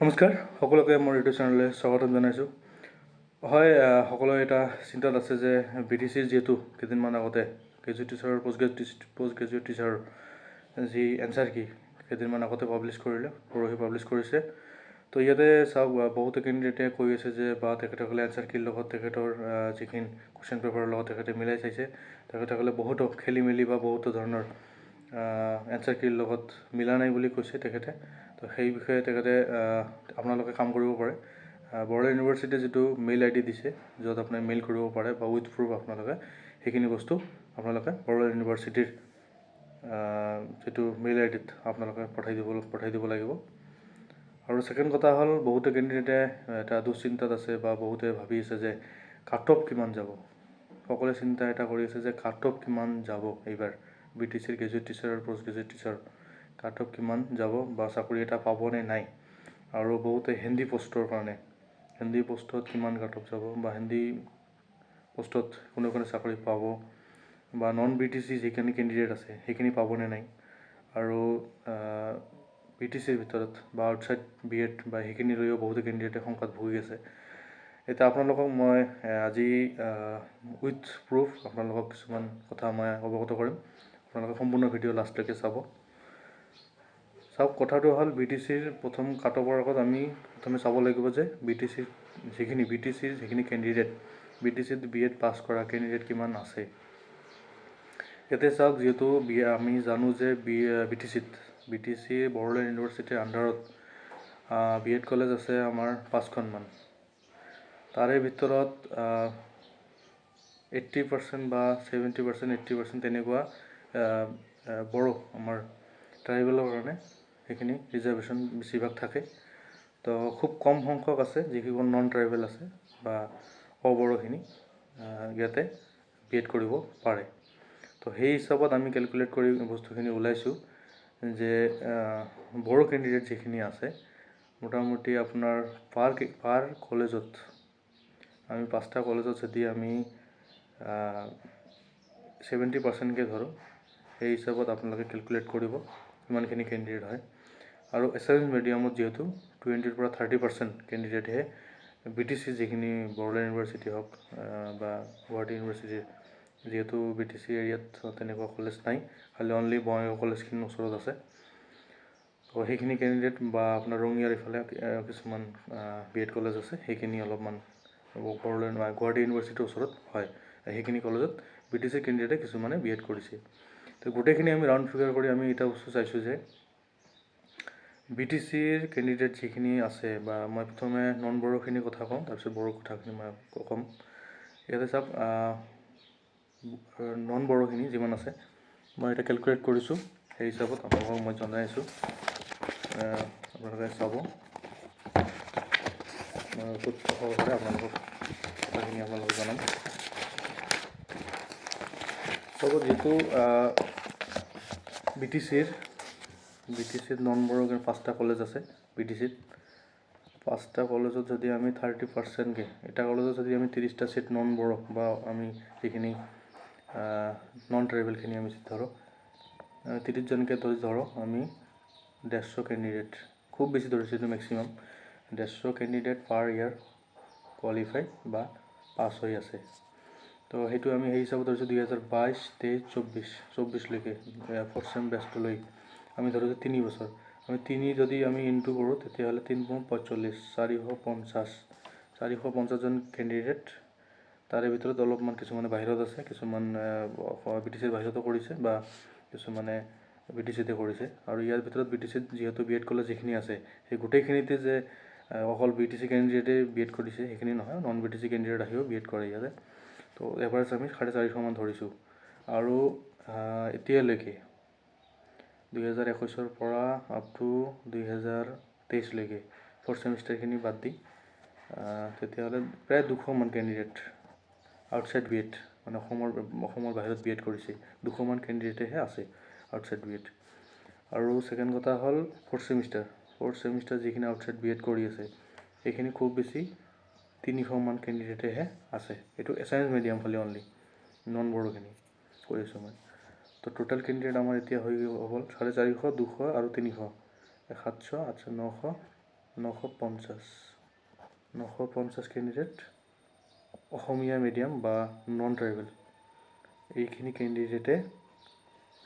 নমস্কাৰ, সকলোকে মোৰ ইউটিউব চেনেললৈ স্বাগতম জনাইছোঁ। হয় সকলোৱে এটা চিন্তাত আছে যে বি টি চিৰ যিহেতু কেইদিনমান আগতে গ্ৰেজুৱেট টিচাৰৰ পষ্ট গ্ৰেজুৱেট পষ্ট গ্ৰেজুৱেট টিচাৰৰ যি এনচাৰ কি, কেইদিনমান আগতে পাব্লিছ কৰিলে, পৰহি পাব্লিছ কৰিছে। তো ইয়াতে চাওক বহুতো কেণ্ডিডেটে কৈ আছে যে, বা তেখেতসকলে এনচাৰ কিৰ লগত, তেখেতৰ যিখিনি কুৱেশ্যন পেপাৰৰ লগত তেখেতে মিলাই চাইছে। তেখেতসকলে বহুতো খেলি মেলি বা বহুতো ধৰণৰ এনচাৰ কিৰ লগত মিলা নাই বুলি কৈছে তেখেতে। তো সেই বিষয়ে তেখেতে আপোনালোকে কাম কৰিব পাৰে। বড়োলেণ্ড ইউনিভাৰ্চিটিয়ে যিটো মেইল আই ডি দিছে, য'ত আপুনি মেইল কৰিব পাৰে বা উইথ প্ৰুফ আপোনালোকে, সেইখিনি বস্তু আপোনালোকে বড়োলেণ্ড ইউনিভাৰ্চিটিৰ যিটো মেইল আই ডিত আপোনালোকে পঠাই দিব পঠাই দিব লাগিব। আৰু ছেকেণ্ড কথা হ'ল, বহুতো কেণ্ডিডেটে এটা দুশ্চিন্তাত আছে বা বহুতে ভাবি আছে যে কাট অফ কিমান যাব। সকলোৱে চিন্তা এটা কৰি আছে যে কাট অফ কিমান যাব এইবাৰ। বি টি চিৰ গ্ৰেজুৱেট টিচাৰ আৰু পষ্ট গ্ৰেজুৱেট টিচাৰ কাট কিমান যাব বা চাকৰি এটা পাবনে নাই? আৰু বহুতে হিন্দী পষ্টৰ কাৰণে। হিন্দী পষ্টত কিমান কাট অফ যাব বা হিন্দী পষ্টত কোনে কোনে চাকৰি পাব বা নন বি টি চি যিখিনি কেণ্ডিডেট আছে, সেইখিনি পাবনে নাই? আৰু বি টি চিৰ ভিতৰত বা আউটছাইড বি এড বা সেইখিনি লৈও বহুতো কেণ্ডিডেটে শংকাত ভুগি আছে। এতিয়া আপোনালোকক মই আজি উইথ প্ৰুফ আপোনালোকক কিছুমান কথা মই অৱগত কৰিম। আপোনালোকে সম্পূৰ্ণ ভিডিঅ' লাষ্টলৈকে চাব। চাওক কথাটো হ'ল বি টি চিৰ প্ৰথম কাট আগত আমি প্ৰথমে চাব লাগিব যে বি টি চিৰ যিখিনি বি টি চিৰ যিখিনি কেণ্ডিডেট বি টি চিত বি এড পাছ কৰা কেণ্ডিডেট কিমান আছে। ইয়াতে চাওক, যিহেতু বি, আমি জানো যে বি বি টি চিত বি টি চি বড়োলেণ্ড ইউনিভাৰ্চিটিৰ আণ্ডাৰত বি এড কলেজ আছে আমাৰ পাঁচখনমান। তাৰে ভিতৰত এইট্টি পাৰ্চেণ্ট বা ছেভেণ্টি পাৰ্চেণ্ট এইট্টি পাৰ্চেণ্ট তেনেকুৱা বড়ো আমাৰ ট্ৰাইবেলৰ কাৰণে। সেইখিনি ৰিজাৰ্ভেশ্যন বেছিভাগ থাকে। তো খুব কম সংখ্যক আছে যিকেইখন নন ট্ৰাইবেল আছে বা অবড়োখিনি ইয়াতে বি এড কৰিব পাৰে। তো সেই হিচাপত আমি কেলকুলেট কৰি বস্তুখিনি ওলাইছোঁ যে বড়ো কেণ্ডিডেট যিখিনি আছে, মোটামুটি আপোনাৰ পাৰ পাৰ কলেজত, আমি পাঁচটা কলেজত যদি আমি ছেভেণ্টি পাৰ্চেণ্টকৈ ধৰোঁ, সেই হিচাপত আপোনালোকে কেলকুলেট কৰিব কিমানখিনি কেণ্ডিডেট হয়। আৰু এছামিজ মিডিয়ামত যিহেতু টুৱেণ্টিৰ পৰা থাৰ্টি পাৰ্চেণ্ট কেণ্ডিডেটহে বি টি চি যিখিনি বড়োলেণ্ড ইউনিভাৰ্চিটি হওক বা গুৱাহাটী ইউনিভাৰ্চিটিৰ যিহেতু বি টি চি এৰিয়াত তেনেকুৱা কলেজ নাই খালি অনলি বঙাইগাঁও কলেজখিনি ওচৰত আছে। তো সেইখিনি কেণ্ডিডেট বা আপোনাৰ ৰঙিয়াৰ ইফালে কিছুমান বি এড কলেজ আছে সেইখিনি অলপমান বড়োলেণ্ড বা গুৱাহাটী ইউনিভাৰ্চিটিৰ ওচৰত হয়। সেইখিনি কলেজত বি টি চি কেণ্ডিডেটে কিছুমানে বি এড কৰিছে। তো গোটেইখিনি আমি ৰাউণ্ড ফিগাৰ কৰি আমি এটা বস্তু চাইছোঁ যে বি টি চিৰ কেণ্ডিডেট যিখিনি আছে বা মই প্ৰথমে নন বড়োখিনিৰ কথা কওঁ, তাৰপিছত বড়ো কথাখিনি মই ক'ম। ইয়াতে চাওক নন বড়োখিনি যিমান আছে, মই এটা কেলকুলেট কৰিছোঁ। সেই হিচাপত আপোনালোকক মই জনাই আছোঁ। আপোনালোকে চাব। মই খুব সহজতে আপোনালোকক কথাখিনি আপোনালোকক জনাম। চাব, যিহেতু বি টি চিৰ বি টি চিত নন বড়ো পাঁচটা কলেজ আছে বি টি চিত পাঁচটা কলেজত যদি আমি থাৰ্টি পাৰ্চেণ্টকৈ এটা কলেজত যদি আমি ত্ৰিছটা চিট নন বড়ো বা আমি যিখিনি নন ট্ৰাইবেলখিনি আমি ধৰোঁ ত্ৰিছজনকৈ ধৰি ধৰক আমি ডেৰশ কেণ্ডিডেট খুব বেছি ধৰিছোঁ এইটো মেক্সিমাম ডেৰশ কেণ্ডিডেট পাৰ ইয়াৰ কোৱালিফাই বা পাছ হৈ আছে। তো সেইটো আমি সেই হিচাপত ধৰিছোঁ দুহেজাৰ বাইছ তেইছ চৌব্বিছ চৌব্বিছলৈকে ফ'ৰ্থ চেম বেষ্টলৈ আমি ধৰিছোঁ তিনি বছৰ আমি তিনি যদি আমি ইনটু কৰোঁ তেতিয়াহ'লে তিনি পোন্ধৰ পঁয়চল্লিছ চাৰিশ পঞ্চাছ চাৰিশ পঞ্চাছজন কেণ্ডিডেট তাৰে ভিতৰত অলপমান কিছুমানে বাহিৰত আছে, কিছুমান বি টি চিৰ বাহিৰতো কৰিছে বা কিছুমানে বি টি চিতে কৰিছে। আৰু ইয়াৰ ভিতৰত বি টি চিত যিহেতু বি এড কলেজ যিখিনি আছে, সেই গোটেইখিনিতে যে অকল বি টি চি কেণ্ডিডেটে বি এড কৰিছে, সেইখিনি নহয় non B T C candidate আহিও বি এড কৰে ইয়াতে। তো, এভাৰেজ আমি চাৰে চাৰিশমান ধৰিছোঁ। আৰু এতিয়ালৈকে দুহেজাৰ একৈছৰ পৰা আপ টু দুহেজাৰ তেইছলৈকে ফ'ৰ্থ ছেমিষ্টাৰখিনি বাদ দি তেতিয়াহ'লে প্ৰায় দুশমান কেণ্ডিডেট আউটছাইড বি এড মানে অসমৰ অসমৰ বাহিৰত বি এড কৰিছে। দুশমান কেণ্ডিডেটেহে আছে আউটছাইড বি এড আৰু ছেকেণ্ড কথা হ'ল ফ'ৰ্থ ছেমিষ্টাৰ ফ'ৰ্থ ছেমিষ্টাৰ যিখিনি আউটছাইড বি এড কৰি আছে, সেইখিনি খুব বেছি তিনিশমান কেণ্ডিডেটেহে আছে। এইটো এছাইন্স মিডিয়াম খালি অনলি নন বড়োখিনি কৈ আছোঁ মই। তো টোটেল কেণ্ডিডেট আমাৰ এতিয়া হৈ গ'ল চাৰে চাৰিশ, দুশ আৰু তিনিশ। সাতশ আঠশ, নশ নশ পঞ্চাছ। নশ পঞ্চাছ কেণ্ডিডেট অসমীয়া মিডিয়াম বা নন ট্ৰাইবেল এইখিনি কেণ্ডিডেটে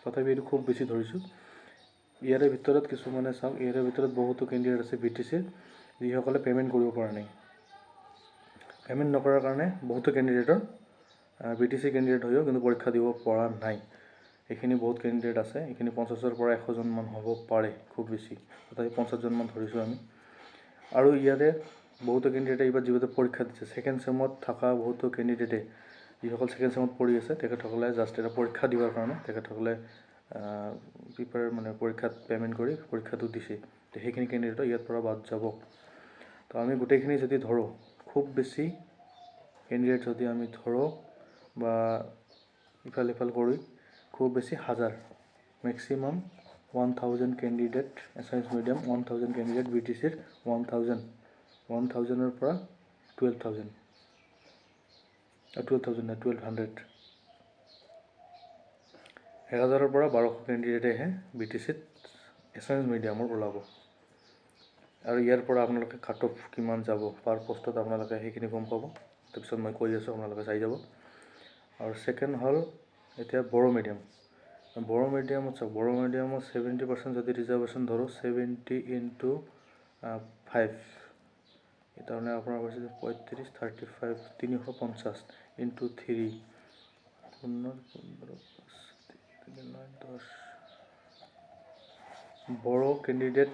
তথাপি এইটো খুব বেছি ধৰিছোঁ। ইয়াৰে ভিতৰত কিছুমানে চাওক, ইয়াৰে ভিতৰত বহুতো কেণ্ডিডেট আছে বি টি চিৰ যিসকলে পে'মেণ্ট কৰিব পৰা নাই। পে'মেণ্ট নকৰাৰ কাৰণে বহুতো কেণ্ডিডেটৰ বি টি চি কেণ্ডিডেট হৈও কিন্তু পৰীক্ষা দিব পৰা নাই। এইখিনি বহুত কেণ্ডিডেট আছে এইখিনি পঞ্চাছৰ পৰা এশজনমান হ'ব পাৰে, খুব বেছি। তথাপি পঞ্চাছজনমান ধৰিছোঁ আমি। আৰু ইয়াৰে বহুতো কেণ্ডিডেটে এইবাৰ যিহেতু পৰীক্ষা দিছে ছেকেণ্ড চেমত থকা বহুতো কেণ্ডিডেটে যিসকল ছেকেণ্ড চেমত পঢ়ি আছে, তেখেতসকলে জাষ্ট এটা পৰীক্ষা দিবৰ কাৰণে, তেখেতসকলে প্ৰিপেয়াৰ মানে পৰীক্ষাত পে'মেণ্ট কৰি পৰীক্ষাটো দিছে। তো সেইখিনি কেণ্ডিডেটৰ ইয়াৰ পৰা বাদ যাব। তো আমি গোটেইখিনি যদি ধৰোঁ, খুব বেছি কেণ্ডিডেট যদি আমি ধৰোঁ বা ইফাল সিফাল কৰি খুব বেছি হাজাৰ। Maximum one thousand candidate Assamese medium one thousand candidate B T চিৰ ওৱান থাউজেণ্ড ওৱান থাউজেণ্ডৰ পৰা twelve thousand twelve thousand twelve hundred এহেজাৰৰ পৰা বাৰশ কেণ্ডিডেটেহে বি টি চিত এছামিছ মিডিয়ামৰ ওলাব। আৰু ইয়াৰ পৰা আপোনালোকে কাট অফ কিমান যাব পাৰ পষ্টত আপোনালোকে সেইখিনি গম পাব। তাৰপিছত মই কৈ আছোঁ আপোনালোকে চাই যাব। আৰু ছেকেণ্ড হ'ল এতিয়া বড়ো মিডিয়াম বড়ো মিডিয়ামত চাওক বড়ো মিডিয়ামত ছেভেণ্টি পাৰ্চেণ্ট যদি ৰিজাৰ্ভেশ্যন ধৰোঁ ছেভেণ্টি ইনটু ফাইভ তাৰমানে আপোনাৰ যে পঁয়ত্ৰিছ থাৰ্টি ফাইভ তিনিশ পঞ্চাছ ইনটু থ্ৰী শূন্য পোন্ধৰ পাঁচ, তিনি ন দহ বড়ো কেণ্ডিডেট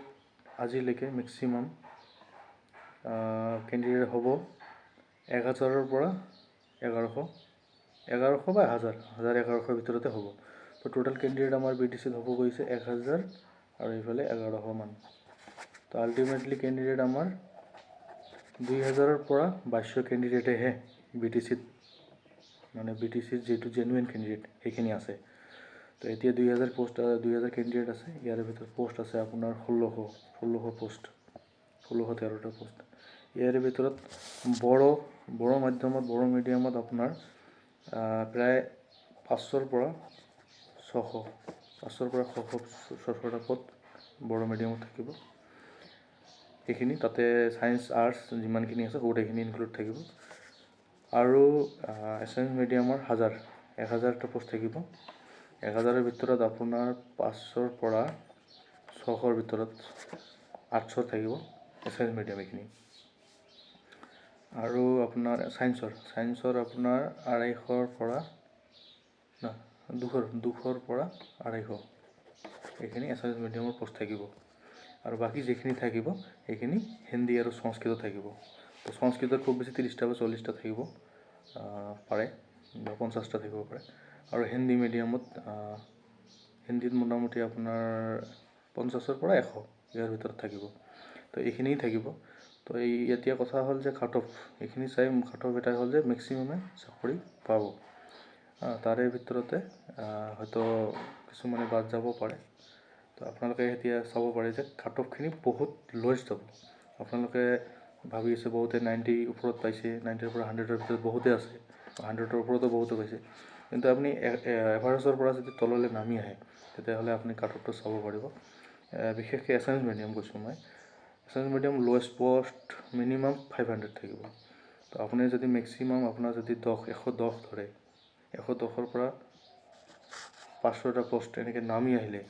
আজিলৈকে মেক্সিমাম কেণ্ডিডেট হ'ব এক হাজাৰৰ পৰা এঘাৰশ। এঘাৰশ বা হাজাৰ হাজাৰ এঘাৰশৰ ভিতৰতে হ'ব। তো টোটেল কেণ্ডিডেট আমাৰ বি হ'ব গৈছে এক হাজাৰ আৰু এইফালে এঘাৰশমান তো আল্টিমেটলি কেণ্ডিডেট আমাৰ দুই হাজাৰৰ পৰা বাইছশ কেণ্ডিডেটেহে বি মানে বি টি চিত যিটো জেনুৱেন কেণ্ডিডেট সেইখিনি আছে। তো এতিয়া দুই হাজাৰ পষ্ট দুই হাজাৰ কেণ্ডিডেট আছে, ইয়াৰে ভিতৰত পষ্ট আছে আপোনাৰ ষোল্লশ ষোল্লশ পষ্ট ষোল্লশ তেৰটা পষ্ট ইয়াৰে ভিতৰত বড়ো বড়ো মাধ্যমত, বড়ো মিডিয়ামত আপোনাৰ প্ৰায় পাঁচশৰ পৰা ছশ, পাঁচশৰ পৰা ছশ, ছশটা পদ বড়ো মিডিয়ামত থাকিব। সেইখিনি তাতে ছায়েন্স আৰ্টছ যিমানখিনি আছে, গোটেইখিনি ইনক্লুড থাকিব। আৰু এছামিছ মিডিয়ামৰ হাজাৰ, এক হাজাৰটা পষ্ট থাকিব। এক হাজাৰৰ ভিতৰত আপোনাৰ পাঁচশৰ পৰা ছশৰ ভিতৰত আঠশ থাকিব এছামিছ মিডিয়াম এইখিনি আৰু আপোনাৰ ছায়েন্সৰ ছায়েন্সৰ আপোনাৰ আঢ়ৈশৰ পৰা, না, দুশৰ দুশৰ পৰা আঢ়ৈশ। এইখিনি এছামিছ মিডিয়ামৰ পষ্ট থাকিব। আৰু বাকী যিখিনি থাকিব, সেইখিনি হিন্দী আৰু সংস্কৃত থাকিব। তো সংস্কৃতত খুব বেছি ত্ৰিছটা বা চল্লিছটা থাকিব পাৰে, বা পঞ্চাছটা থাকিব পাৰে। আৰু হিন্দী মিডিয়ামত হিন্দীত মোটামুটি আপোনাৰ পঞ্চাছৰ পৰা এশ, ইয়াৰ ভিতৰত থাকিব। তো এইখিনিয়ে থাকিব। তো এই এতিয়া কথা হ'ল যে কাট অফ, এইখিনি চাই কাট অফ এটাই হ'ল যে মেক্সিমামে চাকৰি পাব। তাৰে ভিতৰতে হয়তো কিছুমানে বাদ যাব পাৰে। তো আপোনালোকে এতিয়া চাব পাৰে যে কাট অফখিনি বহুত লৱেষ্ট হ'ব। আপোনালোকে ভাবি আছে বহুতে নাইণ্টি ওপৰত পাইছে নাইণ্টিৰ পৰা হাণ্ড্ৰেডৰ ভিতৰত বহুতে আছে হাণ্ড্ৰেডৰ ওপৰতো বহুতে পাইছে। কিন্তু আপুনি এভাৰেজৰ পৰা যদি তললৈ নামি আহে, তেতিয়াহ'লে আপুনি কাট অফটো চাব পাৰিব। বিশেষকৈ এছামিছ মিডিয়াম কৈছোঁ মই। Assamese medium lowest post minimum five hundred থাকিব। তো আপুনি যদি মেক্সিমাম আপোনাৰ যদি দহ, এশ দহ ধৰে, এশ দহৰ পৰা পাঁচশটা পষ্ট এনেকৈ নামি আহিলে